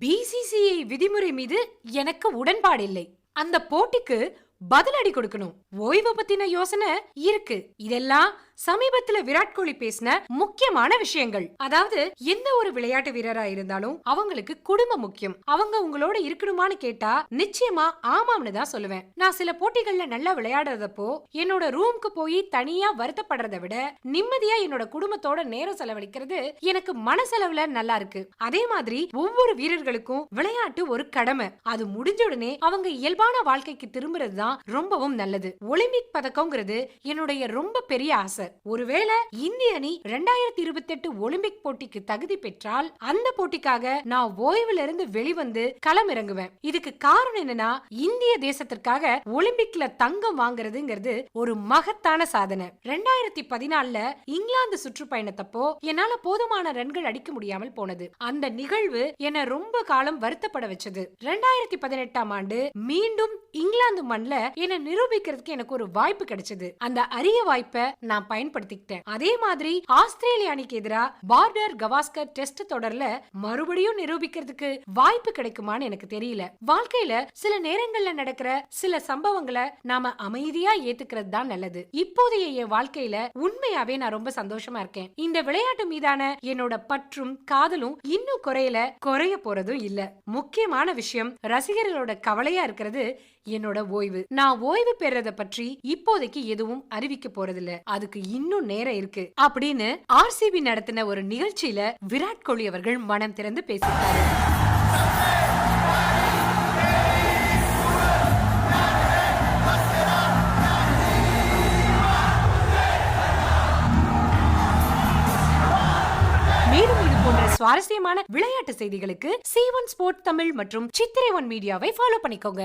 BCCI விதிமுறை மீது எனக்கு உடன்பாடில்லை. அந்த போட்டிக்கு பதிலடி கொடுக்கணும். ஓய்வு பத்தின யோசனை இருக்கு. இதெல்லாம் சமீபத்துல விராட் கோலி பேசின முக்கியமான விஷயங்கள். அதாவது எந்த ஒரு விளையாட்டு வீரரா இருந்தாலும் அவங்களுக்கு குடும்பம் முக்கியம். அவங்க உங்களோட இருக்கணுமான்னு கேட்டா நிச்சயமா ஆமாம்னு தான் சொல்லுவேன். நான் சில போட்டிகள்ல நல்லா விளையாடுறதப்போ என்னோட ரூம்க்கு போய் தனியா வருத்தப்படுறத விட நிம்மதியா என்னோட குடும்பத்தோட நேரம் செலவழிக்கிறது எனக்கு மனசளவுல நல்லா இருக்கு. அதே மாதிரி ஒவ்வொரு வீரர்களுக்கும் விளையாட்டு ஒரு கடமை. அது முடிஞ்ச உடனே அவங்க இயல்பான வாழ்க்கைக்கு திரும்புறது தான் ரொம்பவும் நல்லது. ஒலிம்பிக் பதக்கம்ங்கிறது என்னுடைய ரொம்ப பெரிய ஆசை. ஒருவேளை இந்திய அணி ரெண்டாயிரத்தி இருபத்தி எட்டு ஒலிம்பிக் போட்டிக்கு தகுதி பெற்றால் அந்த போட்டிக்காக நான் ஓய்வுல இருந்து வெளிவந்து களம் இறங்குவேன் இதுக்கு காரணம் என்னன்னா இந்திய தேசத்திற்காக ஒலிம்பிக்ல தங்கம் வாங்குறதுங்கிறது ஒரு மகத்தான சாதனை. ரெண்டாயிரத்தி பதினாலுல இங்கிலாந்து சுற்றுப்பயணத்தப்போ என்னால போதுமான ரன்கள் அடிக்க முடியாமல் போனது. அந்த நிகழ்வு என்ன ரொம்ப காலம் வருத்தப்பட வச்சது. ரெண்டாயிரத்தி பதினெட்டாம் ஆண்டு மீண்டும் இங்கிலாந்து மண்ல என்ன நிரூபிக்கிறதுக்கு எனக்கு ஒரு வாய்ப்பு கிடைச்சது. அந்த அரிய வாய்ப்பை நான் பயன்படுத்திக்கிட்டேன். அதே மாதிரி ஆஸ்திரேலிய அணிக்கு எதிராக பார்டர் கவாஸ்கர் டெஸ்ட் தொடர்ல மறுபடியும் நிரூபிக்கிறதுக்கு வாய்ப்பு கிடைக்குமான்னு எனக்கு தெரியல. வாழ்க்கையில சில நேரங்கள்ல நடக்கிற சில சம்பவங்களை நாம அமைதியா ஏத்துக்கிறது தான் நல்லது. இப்போதைய என் வாழ்க்கையில உண்மையாவே நான் ரொம்ப சந்தோஷமா இருக்கேன். இந்த விளையாட்டு மீதான என்னோட பற்றும் காதலும் இன்னும் குறையல குறைய போறதும் இல்ல. முக்கியமான விஷயம் ரசிகர்களோட கவலையா இருக்கிறது என்னோட ஓய்வு. நான் ஓய்வு பெறத பற்றி இப்போதைக்கு எதுவும் அறிவிக்க போறதில்ல. அதுக்கு இன்னும் நேரம் இருக்கு அப்படின்னு ஆர்சிபி நடத்தின ஒரு நிகழ்ச்சியில விராட் கோலி அவர்கள் மனம் திறந்து பேசிட்டாரு மேலும் இது போன்ற சுவாரஸ்யமான விளையாட்டு செய்திகளுக்கு சி ஒன் ஸ்போர்ட் தமிழ் மற்றும் சித்திரை ஒன் மீடியாவை ஃபாலோ பண்ணிக்கோங்க.